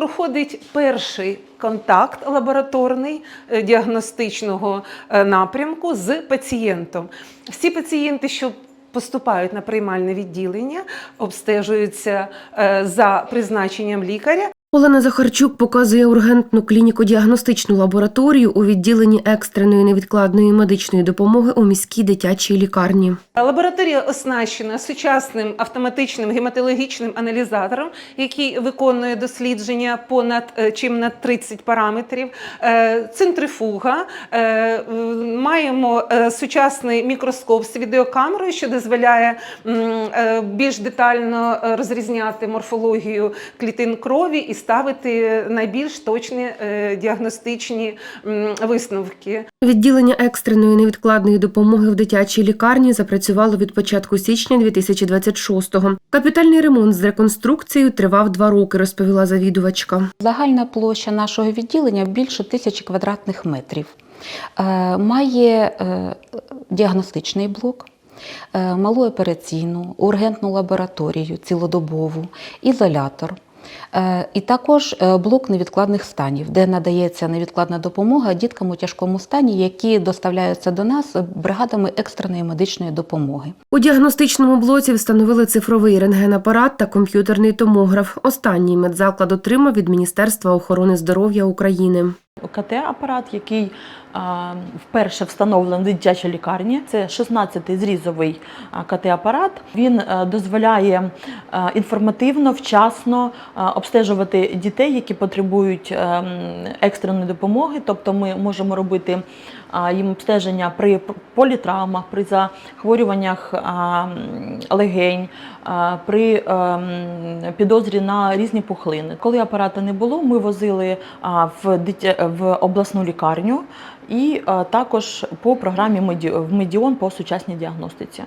проходить перший контакт лабораторний е, діагностичного е, напрямку з пацієнтом. Всі пацієнти, що поступають на приймальне відділення, обстежуються е, за призначенням лікаря. Олена Захарчук показує ургентну клініко-діагностичну лабораторію у відділенні екстреної невідкладної медичної допомоги у міській дитячій лікарні. Лабораторія оснащена сучасним автоматичним гематологічним аналізатором, який виконує дослідження понад е, чим на 30 параметрів. Е, Центрифуга. Е, Маємо сучасний мікроскоп з відеокамерою, що дозволяє більш детально розрізняти морфологію клітин крові і ставити найбільш точні е, діагностичні висновки. Відділення екстреної невідкладної допомоги в дитячій лікарні запрацювало від початку січня 2026-го. Капітальний ремонт з реконструкцією тривав два роки, розповіла завідувачка. Загальна площа нашого відділення більше тисячі квадратних метрів. Е, Має е, діагностичний блок, малу операційну, ургентну лабораторію цілодобову, ізолятор. Е, І також е, блок невідкладних станів, де надається невідкладна допомога діткам у тяжкому стані, які доставляються до нас бригадами екстреної медичної допомоги. У діагностичному блоці встановили цифровий рентгенапарат та комп'ютерний томограф. Останній медзаклад отримав від Міністерства охорони здоров'я України. КТ-апарат, який вперше встановлений в дитячій лікарні. Це 16-й зрізовий КТ-апарат. Він е, дозволяє е, інформативно, вчасно е, обстежувати дітей, які потребують екстреної допомоги. Тобто ми можемо робити їм обстеження при політравмах, при захворюваннях легень, при підозрі на різні пухлини. Коли апарата не було, ми возили в обласну лікарню і також по програмі Меді- в Медіон по сучасній діагностиці.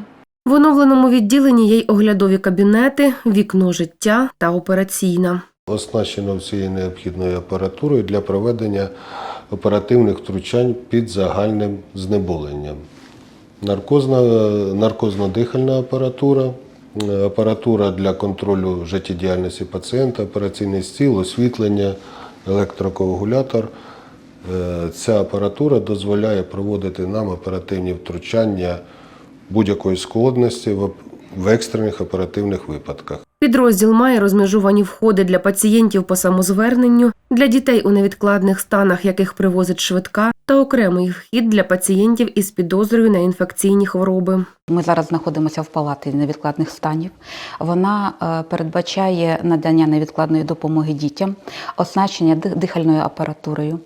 В оновленому відділенні є й оглядові кабінети, вікно життя та операційна. Оснащено всією необхідною апаратурою для проведення оперативних втручань під загальним знеболенням. Наркозна, наркозно-дихальна апаратура, е, апаратура для контролю життєдіяльності пацієнта, операційний стіл, освітлення, електрокоагулятор. Е, Ця апаратура дозволяє проводити нам оперативні втручання будь-якої складності в екстрених оперативних випадках. Підрозділ має розмежувані входи для пацієнтів по самозверненню, для дітей у невідкладних станах, яких привозить швидка, та окремий вхід для пацієнтів із підозрою на інфекційні хвороби. Ми зараз знаходимося в палаті невідкладних станів. Вона е, передбачає надання невідкладної допомоги дітям, оснащення дихальною апаратурою,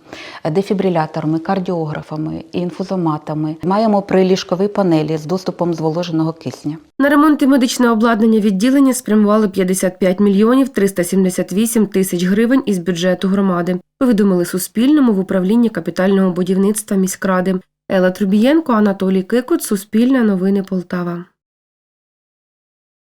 е, дефібриляторами, кардіографами, інфузоматами. Маємо приліжкові панелі з доступом зволоженого кисня. На ремонт і медичне обладнання відділення спрямували 55 мільйонів 378 тисяч гривень із бюджету громади. Повідомили Суспільному в управлінні капітального будівництва міськради. Елла Трубієнко, Анатолій Кикут, Суспільне новини Полтава.